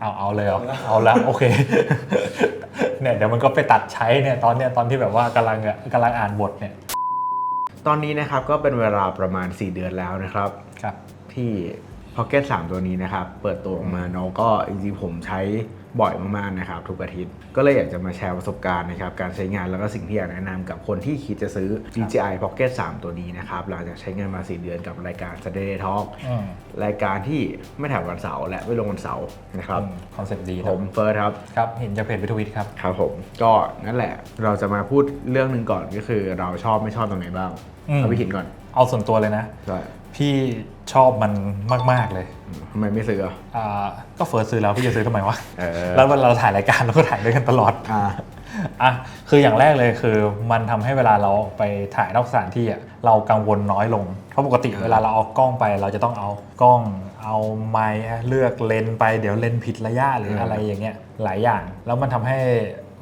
เอาเอาเลยเหรอเอาละโอเคเนี่ยเดี๋ยวมันก็ไปตัดใช้เนี่ยตอนเนี้ยตอนที่แบบว่ากำลังอะกำลังอ่านบทเนี่ย ตอนนี้นะครับก็เป็นเวลาประมาณ 4 เดือนแล้วนะครับครับที่ Pocket 3 ตัวนี้นะครับ เปิดตัวออกมาเนาะก็จริงๆผมใช้บ่อยมากๆนะครับ ทุกอาทิตย์ ก็เลยอยากจะมาแชร์ประสบการณ์นะครับ การใช้งานแล้วก็สิ่งที่อยากแนะนำกับคนที่คิดจะซื้อ DJI Pocket 3 ตัวนี้นะครับ หลังจากใช้งานมา 4 เดือนกับรายการ Saturday Talk อืมรายการที่ไม่ถ่ายวันเสาร์และไม่ลงวันเสาร์นะครับคอนเซ็ปต์ดีผนะมเฟิร์สครับครับเห็นจากเพจวิทวิตครับครับผมก็นั่นแหละเราจะมาพูดเรื่องหนึ่งก่อนก็คือ เราชอบไม่ชอบตรงไหนบ้างอืมเอาพี่หินก่อนเอาส่วนตัวเลยนะใช่ พี่ชอบมันมาก ๆ เลยอืมทำไมไม่ซื้ออะอ่าก็เฟิร์สซื้อแล้วพี่จะซื้อทำไมวะ เออแล้วเวลาเราถ่ายรายการเราก็ถ่ายด้วยกันตลอด อ่า อะคืออย่างแรกเลยคือมันทำให้เวลาเราไปถ่ายนอกสถานที่อะเรากังวลน้อยลง เพราะปกติอ่าเวลาเราเอากล้องไป เราจะต้องเอากล้องเอาไมค์เลือกเลนส์ไปเดี๋ยวเลนส์ผิดระยะหรืออะไรอย่างเงี้ยหลายอย่าง แล้วมันทำให้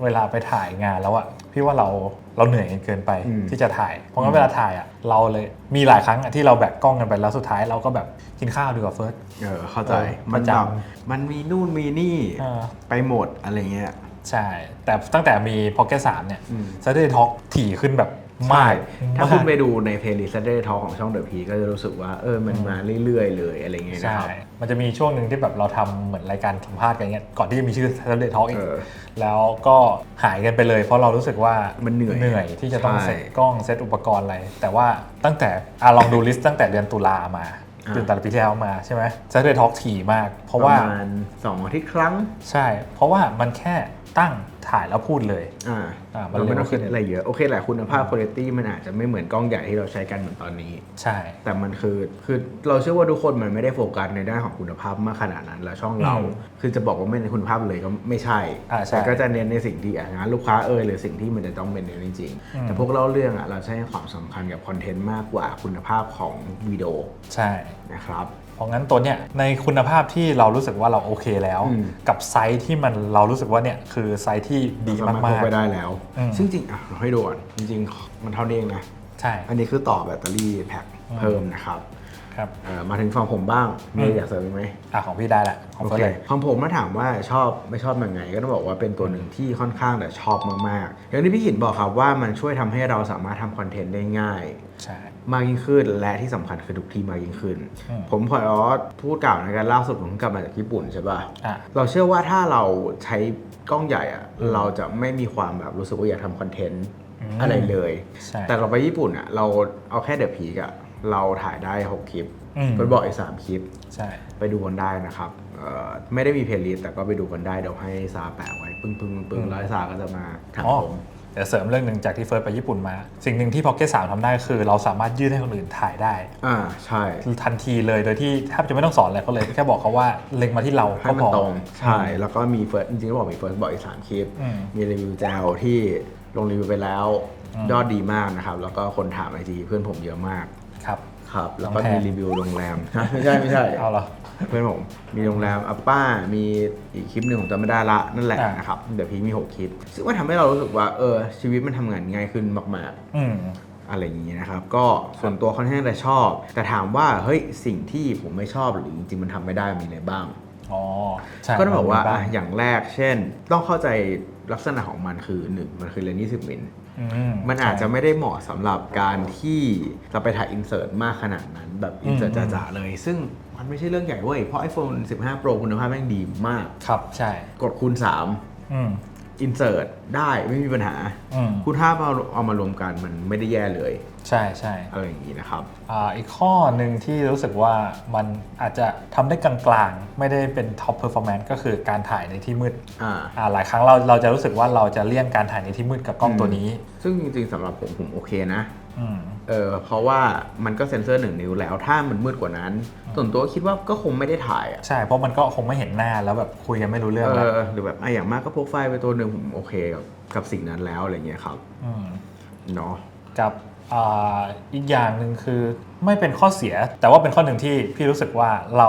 เวลาไปถ่ายงานแล้วอะพี่ว่าเรา เราเหนื่อยกันเกินไปอืมที่จะถ่าย เพราะงั้นเวลาถ่ายอะเราเลยมีหลายครั้งอะที่เราแบกกล้องกันไปแล้วสุดท้ายเราก็แบบกินข้าวดีกว่าเฟิร์สเออเข้าใจเออมันประแบจบมันมีนู่นมีนี่เออไปหมดอะไรเงี้ยใช่ แต่ตั้งแต่มี Pocket 3เนี่ยอืม Saturday Talk ถี่ขึ้นแบบ มากถ้าคุณมกไปดูในเพลย์ลิสต์ Saturday Talk ของช่องเดอะพีก็จะรู้สึกว่าเออมันมาเรื่อยๆ เลยอะไรเงี้ยนะใช่ครับ มันจะมีช่วงหนึ่งที่แบบเราทำเหมือนรายการสัมภาษณ์กันเงี้ยก่อนที่จะมีชื่อ Saturday Talk อีกเออแล้วก็หายกันไปเลย เพราะเรารู้สึกว่ามันเหนื่อยเหนื่อยที่จะต้องใช่เซ็ตกล้องเซ็ตอุปกรณ์อะไร แต่ว่าตั้งแต่อะลองดูลิสต์ตั้งแต่เดือนตุลามาอ่าเดือนตุลาปีที่แล้วมาใช่ไหม Saturday Talk ถี่มาก เพราะว่าประมาณสองอาทิตย์ครั้ง ใช่ เพราะว่ามันแค่ ตั้งถ่ายแล้วพูดเลยอ่าอ่ามันเราไม่ต้องเร็วขึ้คิดนอะไรเยอะโอเคแหละคุณภาพคุณภาพมันอาจจะไม่เหมือนกล้องใหญ่ที่เราใช้กันเหมือนตอนนี้ ใช่ แต่มันคือคือเราเชื่อว่าทุกคนมันไม่ได้โฟกัสในด้านของคุณภาพมากขนาดนั้น แล้วช่องเราอืมคือจะบอกว่าไม่ในคุณภาพเลยก็ไม่ใช่อ่าใช่แต่ก็จะเน้นในสิ่งที่อะงานลูกค้าเอ่ยหรือสิ่งที่มันจะต้องเป็นเน้นจริงอืๆมแต่พวกเล่าเรื่องอะเราใช้ความสำคัญกับคอนเทนต์มากกว่าคุณภาพของวิดีโอใช่นะครับ เพราะงั้นตัวเนี้ยในคุณภาพที่เรารู้สึกว่าเราโอเคแล้ว อืม กับไซส์ที่มันเรารู้สึกว่าเนี่ยคือไซส์ที่ดีสามารถมาพกกไปได้แล้ว อืม ซึ่งจริงอะเราให้ดูก่อนจริงๆ มันเท่านี้เองนะ ๆ ใช่ อันนี้คือต่อแบตเตอรี่แพ็คเพิ่มนะครับครับเอ่อมาถึงฝั่งผมบ้างมีอะไรอืม อยากเสริมอีกไหม อะของพี่ได้แหละของโอเฟิร์เคสเลย ของผมถ้าถามว่าชอบไม่ชอบยังไง ก็ต้องบอกว่าเป็นตัวหนึ่งที่ค่อนข้างแต่ชอบมากๆอย่างที่พี่หินบอกครับว่ามันช่วยทำให้เราสามารถทำคอนเทนต์ได้ง่าย ใช่ มากยิ่งขึ้น และที่สำคัญคือทุกที่มากยิ่งขึ้นอืมผมขอพูดกล่าวในการล่าสุดผมเพิ่งกลับมาจากญี่ปุ่นใช่ป่ะอะเราเชื่อว่าถ้าเราใช้กล้องใหญ่อะอืมเราจะไม่มีความแบบรู้สึกว่าอยากทำคอนเทนต์อืมอะไรเลยใช่แต่เราไปญี่ปุ่นอะเราเอาแค่เดอะพีกอะเราถ่ายได้ 6 คลิปอืมเป็นบอกอีกสามคลิปใช่ไปดูกันได้นะครับเอ่อไม่ได้มีเพลย์ลิสต์แต่ก็ไปดูกันได้เดี๋ยวให้ซาแปะไว้ ปึ้งปึ้งปึ้งแล้วให้ซาก็จะมาถามอ๋อผม เดี๋ยวเสริมเรื่องหนึ่งจากที่เฟิร์สไปญี่ปุ่นมา สิ่งหนึ่งที่ Pocket 3ทำได้คือ เราสามารถยื่นให้คนอื่นถ่ายได้อ่าใช่ทันทีเลยโดยที่แทบจะไม่ต้องสอนอะไรเขาเลย แค่บอกเขาว่าเล็งมาที่เราให้ก็มัพนอ ตรงใช่ แล้วก็มีเฟิร์สจริงๆก็บอกมีเฟิร์สบอกอีกสามคลิป อืมมีรีวิวแจวที่ลงรีวิวไปแล้วอืม ยอดดีมากนะครับ แล้วก็คนถามไอจีเพื่อนผมเยอะมากครับ ครับ แล้วก็น้องแพรมีรีวิวโรงแรมฮะไม่ใช่ไม่ใช่ เอาเหรอ เพื่อนผมมีโรงแรมอัปป้า มีอีกคลิปหนึ่งผมจำไม่ได้ละนั่นแหละอ่านนะครับเดี๋ยวพีมี 6 คลิป ซึ่งมันทำให้เรารู้สึกว่าเออชีวิตมันทำงานง่ายขึ้นมากอืมๆอะไรอย่างนี้นะครับ ก็ส่วนตัวค่อนข้างจะชอบ แต่ถามว่าเฮ้ยสิ่งที่ผมไม่ชอบหรือจริงๆมันทำไม่ได้มีอะไรบ้าง อ๋อใช่ก็ต้องบอกว่ามันมีอะบ้งอย่างแรกเช่น ต้องเข้าใจลักษณะของมันคือหนึ่งมันคือเลนส์20มิลอื มันอาจจะใช่ไม่ได้เหมาะสำหรับการที่จะไปถ่ายอินเสิร์ตมากขนาดนั้น แบบอินเสิร์ตอืมจ๋าๆเลย ซึ่งมันไม่ใช่เรื่องใหญ่เว้ย เพราะ iPhone 15 Pro คุณภาพแม่งดีมาก ครับ ใช่ กดคูณอืม3 อินเสิร์ตได้ไม่มีปัญหา อืมคุณภาพเอาเอามารวมกันมันไม่ได้แย่เลยใช่ใช่ อะไรอย่างนี้นะครับ อ่าอีกข้อหนึ่งที่รู้สึกว่ามันอาจจะทำได้กลางๆ ไม่ได้เป็นท็อปเพอร์ฟอร์แมนซ์ก็คือการถ่ายในที่มืดอ่า อ่าหลายครั้งเราเราจะรู้สึกว่าเราจะเลี่ยงการถ่ายในที่มืดกับกล้องตัวนี้ ซึ่งจริงๆสำหรับผมผมโอเคนะอืม เออเพราะว่ามันก็เซ็นเซอร์หนึ่งนิ้วแล้วถ้ามันมืดกว่านั้น ส่วนตัวคิดว่าก็คงไม่ได้ถ่ายอะใช่ เพราะมันก็คงไม่เห็นหน้าแล้วแบบคุยกันไม่รู้เรื่องเอแล้วอหรือแบบอะอย่างมากก็พกไฟล์ไปตัวหนึ่งผมโอเคกับกับสิ่งนั้นแล้วอะไรเงี้ยครับอืมเนาะกับอ่าอีกอย่างหนึ่งคือไม่เป็นข้อเสีย แต่ว่าเป็นข้อหนึ่งที่พี่รู้สึกว่าเรา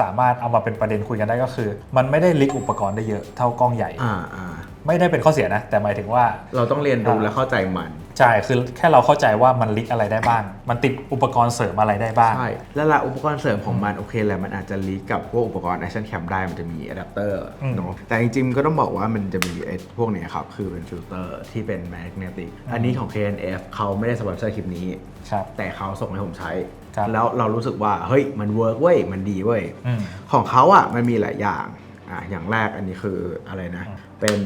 สามารถเอามาเป็นประเด็นคุยกันได้ก็คือ มันไม่ได้ลิกอุปกรณ์ได้เยอะเท่ากล้องใหญ่ อ่าอ่าไม่ได้เป็นข้อเสียนะ แต่หมายถึงว่า เราต้องเรียนรู้อ่าและเข้าใจมัน ใช่ คือแค่เราเข้าใจว่ามันลิกอะไรได้บ้าง มันติดอุปกรณ์เสริมอะไรได้บ้าง ใช่ แล้วละอุปกรณ์เสริมของมันโอเคแหละมันอาจจะลีกกับพวกอุปกรณ์ action cam ได้มันจะมีอะแดปเตอร์อืม เนาะแต่จริงๆก็ต้องบอกว่ามันจะมีไอ้พวกเนี้ยครับ คือเป็นฟิลเตอร์ที่เป็น magnetic อันนี้ของ KNF เขาไม่ได้สปอนเซอร์คลิปนี้ ครับ แต่เขาส่งให้ผมใช้ ครับ แล้วเรารู้สึกว่าเฮ้ยมันเวิร์กเว้ยมันดีเว้ย อืม ของเขาอะมันมีหลายอย่างอะอย่างแรกอันนี้คืออะไรนะอืม เป็น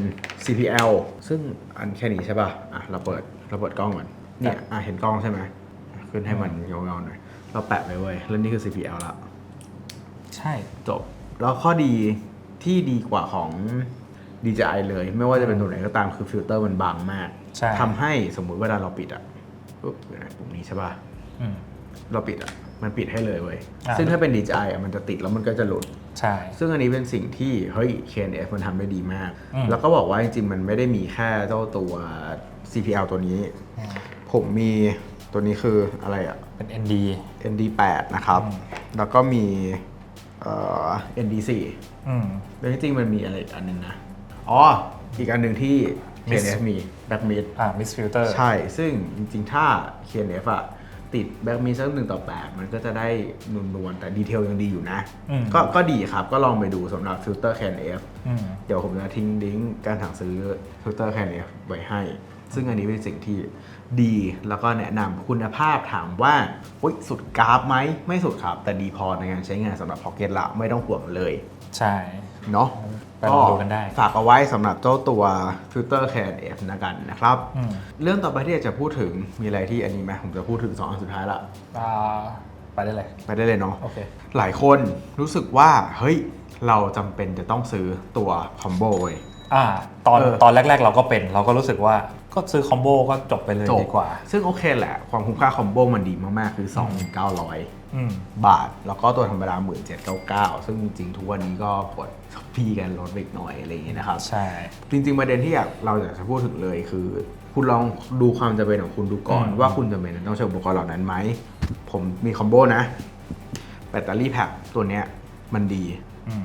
CPL ซึ่งอันแค่นี้ใช่ป่ะ อะ เราเปิดเราเปิดกล้องก่อน เนี่ย อะ เห็นกล้องใช่ไหมอะขึ้นให้มันเงาๆหน่อย เราแปะไปเว้ย แล้วนี่คือ CPL ละ ใช่ จบ แล้วข้อดีที่ดีกว่าของ DJI เลย ไม่ว่าจะเป็นตัวไหนก็ตามคือฟิลเตอร์มันบางมากใช่ทำให้สมมุติเวลาเราปิดอะปุ๊บเดี๋ยวนะปุ่มนี้ใช่ป่ะ อืม เราปิดอะ มันปิดให้เลยเว้ย อ่า ซึ่งถ้าเป็น DJI อะมันจะติดแล้วมันก็จะหลุด ใช่ ซึ่งอันนี้เป็นสิ่งที่เฮ้ย KNF มันทำได้ดีมาก อืม แล้วก็บอกว่าจริงๆ มันไม่ได้มีแค่เจ้าตัว CPL ตัวนี้ อืมผมมีตัวนี้คืออะไรอะ เป็น ND ND8 นะครับอืมแล้วก็มีเอ่อ ND4 อืม แล้วจริงๆ มันมีอะไรอีกอันหนึงนะ อ๋อ อีกอันหนึ่งที่ Miss KNF มี Back Mid อ่า Miss Filter ใช่ ซึ่งจริงๆ ถ้า KNF อะ ติดแบ็กมีสักหนึ่งต่อแปดมันก็จะได้นวลๆแต่ดีเทลยังดีอยู่นะ อืม ก็ก็ดีครับก็ลองไปดูสำหรับฟิลเตอร์ KNF อืม เดี๋ยวผมจะทิ้งลิงก์การสั่งซื้อฟิลเตอร์ KNF ไว้ให้ ซึ่งอันนี้เป็นสิ่งที่ดีแล้วก็แนะนำคุณภาพถามว่าอุ๊ยสุดกราฟไหมไม่สุดครับ แต่ดีพอในการใช้งานสำหรับ Pocket ละไม่ต้องห่วงเลยใช่ เนาะ ไปลองดูกันได้ ฝากเอาไว้สำหรับเจ้าตัวฟิลเตอร์ KNF นะกันนะครับ อืม เรื่องต่อไปที่อยากจะพูดถึงมีอะไรที่อันนี้ไหมผมจะพูดถึง2อันสุดท้ายละอ่าไปได้เลย ไปได้เลยเนาะ โอเค หลายคนรู้สึกว่า เฮ้ย เราจำเป็นจะต้องซื้อตัวคอมโบเว้ย อ่า ตอนเออ ตอนแรก ๆ เราก็เป็น เราก็รู้สึกว่า ก็ซื้อคอมโบก็จบไปเลยจบดีกว่า ซึ่งโอเคแหละ ความคุ้มค่าคอมโบมันดีมาก ๆ คือ 2,900อืมบาท แล้วก็ตัวธรรมดา 1799 ซึ่งจริง ๆ ทุกวันนี้ก็กดช้อปปี้กันลดไปอีกหน่อยอะไรอย่างเงี้ยนะครับ ใช่ จริง ๆ ประเด็นที่อยากเราอยากจะพูดถึงเลยคือ คุณลองดูความจำเป็นของคุณดูก่อนอืมว่าคุณจำเป็นต้องใช้อุปกรณ์เหล่านั้นไหม ผมมีคอมโบนะ แบตเตอรี่แพ็คตัวเนี้ยมันดี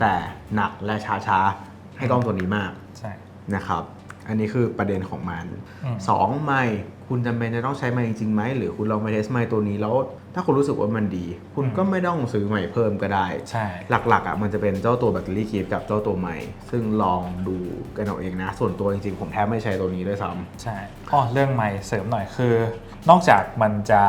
แต่หนักและช้าๆให้กล้องตัวนี้มากใช่นะครับ อันนี้คือประเด็นของมันอืมสองไมค์คุณจำเป็นจะต้องใช้ไมค์จริงๆไหมหรือคุณลองไปเทสไมค์ตัวนี้แล้ว ถ้าคุณรู้สึกว่ามันดี คุณก็ไม่ต้องซื้อไมค์เพิ่มก็ได้ ใช่ หลักๆอะมันจะเป็นเจ้าตัวแบตเตอรี่คีฟกับเจ้าตัวใหม่ ซึ่งลองดูกันเอาเองนะ ส่วนตัวจริงๆ ผมแทบไม่ใช้ตัวนี้ด้วยซ้ใช่อ๋อเรื่องไมค์เสริมหน่อยคือ นอกจากมันจะ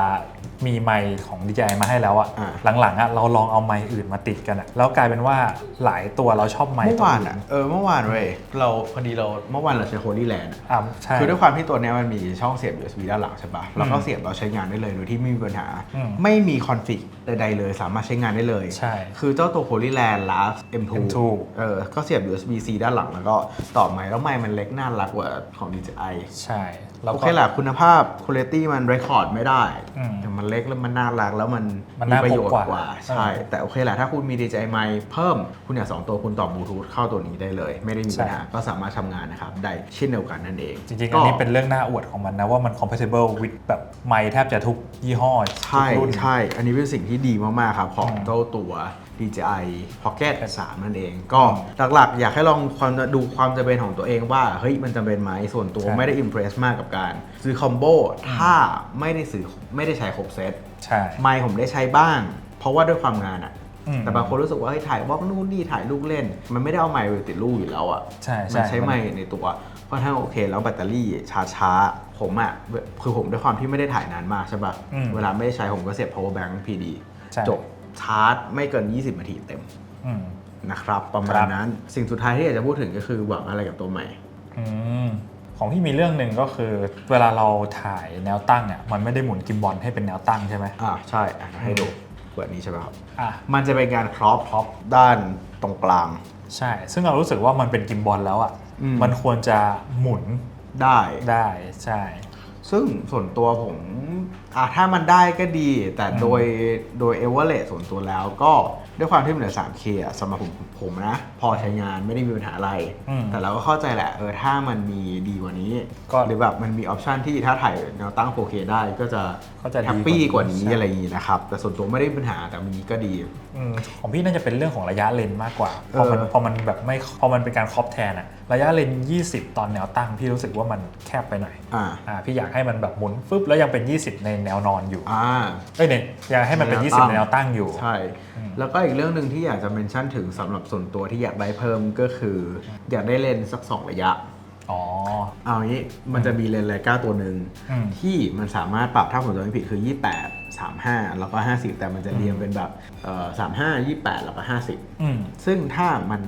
มีไมค์ของ DJI มาให้แล้วอะอ่าหลังๆอะเราลองเอาไมค์อื่นมาติดกันอะแล้วกลายเป็นว่าหลายตัวเราชอบำไมค์เมื่อวานตัวอะเออเมื่อวานเว้ยเราพอดีเราเมื่อวานเราใช้ Holy Land อะอ่าใช่ คือด้วยความที่ตัวเนี้ยมันมีช่องเสียบ USB ด้านหลังใช่ปะเราก็อืมเสียบเราใช้งานได้เลยโดยที่ไม่มีปัญหา อืม ไม่มีคอนฟิกใดๆเลยสามารถใช้งานได้เลย ใช่ คือเจ้าตัว Holy Land Last M2 M2 เออ ก็เสียบ USB C ด้านหลังแล้วก็ต่อไมค์แล้วไมค์มันเล็กน่ารักกว่าของ DJI ใช่แล้วโอก็ เคแหละคุณภาพคุณภาพมันเรคคอร์ดไม่ได้อืม แต่มันเล็กแล้วมันน่ารักแล้วมันมันน่าประโยชน์พกกกว่าว่า ใช่เออแต่โอเคแหละถ้าคุณมี DJI ไมค์เพิ่มคุณอยากสองตัวคุณต่อบลูทูธเข้าตัวนี้ได้เลย ไม่ได้มีปัญหาใช่ก็สามารถทำงานนะครับได้เช่นเดียวกันนั่นเองจริงๆ อันนี้เป็นเรื่องน่าอวดของมันนะ ว่ามัน compatible with แบบไมค์แทบจะทุกยี่ห้อใช่ทุกรุ่น ใช่ อันนี้เป็นสิ่งที่ดีมาก ๆ ครับ ของอืม เจ้าตัว DJI Pocket 3 นั่นเอง ก็หลักๆ อยากให้ลองความดูความจำเป็นของตัวเองว่า เฮ้ย มันจำเป็นไหมส่วนตัวใช่ไม่ได้อิมเพรสมากกับการ ซื้อคอมโบถ้าไม่ได้ซื้อไม่ได้ใช้ครบเซตใช่ไมค์ผมได้ใช้บ้าง เพราะว่าด้วยความงานอะอืมแต่บางคนรู้สึกว่าเฮ้ยถ่ายบล็อกนู่นนี่ถ่ายลูกเล่น มันไม่ได้เอาไมค์ไปติดลูกอยู่แล้วอะใช่ใช่มันใช้ไมค์ในตัวค่อนข้างโอเค แล้วแบตเตอรี่ชาร์จช้าผมอะคือผมด้วยความที่ไม่ได้ถ่ายนานมากใช่ปะอืมเวลาไม่ได้ใช้ผมก็เสียบ power bank PD ใช่จบ ชาร์จไม่เกิน 20 นาทีเต็มอืม นะครับ ประมาครัณบ นั้น สิ่งสุดท้ายที่อยากจะพูดถึงก็คือหวังอะไรกับตัวใหม่ อืมของที่มีเรื่องหนึ่งก็คือ เวลาเราถ่ายแนวตั้งอะมันไม่ได้หมุนกิมบอลให้เป็นแนวตั้งใช่ไหมอ่าใช่อะให้ดูเปิดนี้ใช่ไหมครับ อะมันจะเป็นการครอปท็อปด้านตรงกลาง ใช่ ซึ่งเรารู้สึกว่ามันเป็นกิมบอลแล้วอะอืม มันควรจะหมุนได้ ได้ใช่ ซึ่งส่วนตัวผมอะถ้ามันได้ก็ดี แต่อืมโดยโดยเอเวอร์เรส่วนตัวแล้วก็ด้วยความที่มันเหลือ 3K อะสำหรับผมผมนะ พอใช้งานไม่ได้มีปัญหาอะไร อืมแต่เราก็เข้าใจแหละเออถ้ามันมีดีกว่านี้ ก็หรือแบบมันมีออปชันที่ถ้าถ่ายแนวตั้ง 4K ได้ก็จะก็จะดีแฮปปี้กกว่าว่านี้นี้ใช่ อะไรอย่างนี้นะครับ แต่ส่วนตัวไม่ได้มีปัญหาแต่มีก็ดี อืมของพี่น่าจะเป็นเรื่องของระยะเลนมากกว่าพอมันเออ พอมันแบบไม่พอมันเป็นการครอบแทนอะ ระยะเลน 20 ตอนแนวตั้งพี่รู้สึกว่ามันแคบไปหน่อยอ่าอ่าพี่อยากให้มันแบบหมุนฟึบแล้วยังเป็น 20 ในแนวนอนอยู่อ่าเอ้ยเนี่ยอยากให้มันเป็นแนว20ตั้งในแนวตั้งอยู่ ใช่อืมแล้วก็อีกเรื่องหนึ่งที่อยากจะเมนชั่นถึงสำหรับส่วนตัวที่อยากได้เพิ่มก็คือ อยากได้เลนส์สักสองระยะอ๋อเอางี้มันจะมีเลนส์ไลกาตัวหนึ่งอืมที่มันสามารถปรับถ้าผมจำไม่ผิดคือ 28 35 แล้วก็ 50 แต่มันจะเรียงเป็นแบบเอ่อ35 28แล้วก็50อืมซึ่งถ้ามัน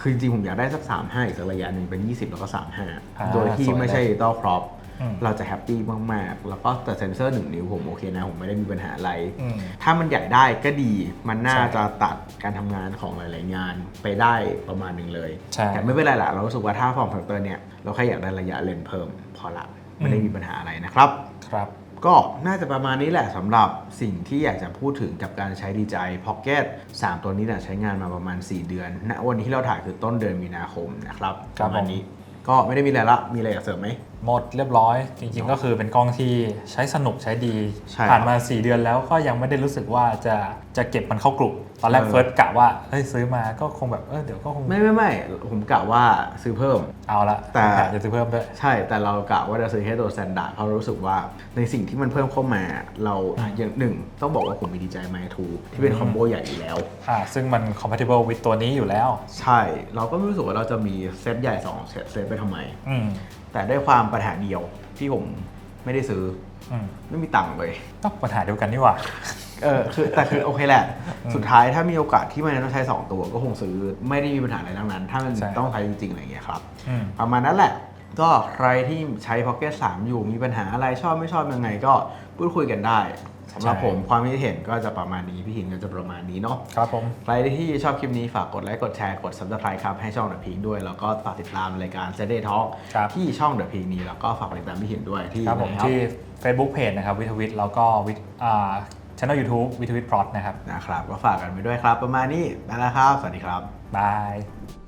คือจริงๆ ผมอยากได้สัก 35 อีกสักระยะหนึ่งเป็น 20 แล้วก็ อ่า35 โดยที่สวยเลยไม่ใช่ดิจิตอลครอปอืม เราจะแฮปปี้มาก ๆ แล้วก็แต่เซนเซอร์ 1 นิ้วผมโอเคนะ ผมไม่ได้มีปัญหาอะไร อืม ถ้ามันใหญ่ได้ก็ดี มันน่าใช่จะตัดการทำงานของหลาย ๆ งานไปได้ประมาณหนึ่งเลย ใช่แต่ไม่เป็นไรละเรารู้สึกว่าถ้าฟอร์มแฟกเตอร์เนี่ย เราแค่อยากได้ระยะเลนส์เพิ่มพอละ ไม่ได้มีปัญหาอะไรนะครับ ครับ ก็น่าจะประมาณนี้แหละสำหรับสิ่งที่อยากจะพูดถึงกับการใช้ DJI Pocket 3 ตัวนี้เนี่ยใช้งานมาประมาณ 4 เดือนณวันนี้ที่เราถ่ายคือต้นเดือนมีนาคมนะครับครัปบระมาณนี้ ก็ไม่ได้มีอะไรละ มีอะไรอยากเสริมไหม หมดเรียบร้อย จริงๆก็คือเป็นกล้องที่ใช้สนุกใช้ดี ใช่ผ่านมา 4 เดือนแล้วก็ยังไม่ได้รู้สึกว่าจะจะเก็บมันเข้ากลุ่ม ตอนแรกเออเฟิร์สกะว่าเฮ้ยซื้อมาก็คงแบบเออเดี๋ยวก็คงไม่ไม่ไม่ผมกะว่าซื้อเพิ่ม เอาละแต่กะจะซื้อเพิ่มด้วยใช่แต่เรากะว่าจะซื้อแค่ตัว standard เพราะรู้สึกว่าในสิ่งที่มันเพิ่มเข้ามาเราอะอย่างหนึ่งต้องบอกว่าผมมีดีใจไมทูที่เป็นคอมโบใหญ่อยู่แล้วอ่าซึ่งมัน compatible with ตัวนี้อยู่แล้ว ใช่ เราก็ไม่รู้สึกว่าเราจะมีเซตใหญ่2เซตเซตไปทำไมอืมแต่ด้วยความปัญหาเดียวที่ผมไม่ได้ซื้ออืม ไม่มีตังค์เลยก็ปัญหาเดียวกันนี่หว่าเออคือแต่คือโอเคแหละอืมสุดท้ายถ้ามีโอกาสที่มันต้องใช้ 2 ตัวก็คงซื้อไม่ได้มีปัญหาอะไรทั้งนั้น ถ้ามันใช่ต้องใช้จริงๆอะไรอย่างเงี้ยครับอืมประมาณนั้นแหละ ก็ใครที่ใช้ Pocket 3 อยู่มีปัญหาอะไรชอบไม่ชอบยังไงก็พูดคุยกันได้ สำหรับใช่ผมความคิดเห็นก็จะประมาณนี้ พี่หินก็จะประมาณนี้เนาะครับผมใครที่ชอบคลิปนี้ฝากกดไลค์กดแชร์กด subscribe ครับให้ช่อง The Pink ด้วย แล้วก็ฝากติดตามรายการ Saturday Talk ครับที่ช่อง The Pink นี้แล้วก็ฝากติดตามพี่หินด้วยที่ครับผมไหนที่ Facebook Page นะครับวิทวิทแล้วก็วิทอ่าช่อง YouTube วิทวิทพรอตนะครับนะครับก็ฝากกันไปด้วยครับ ประมาณนี้ไปแล้วครับ สวัสดีครับบาย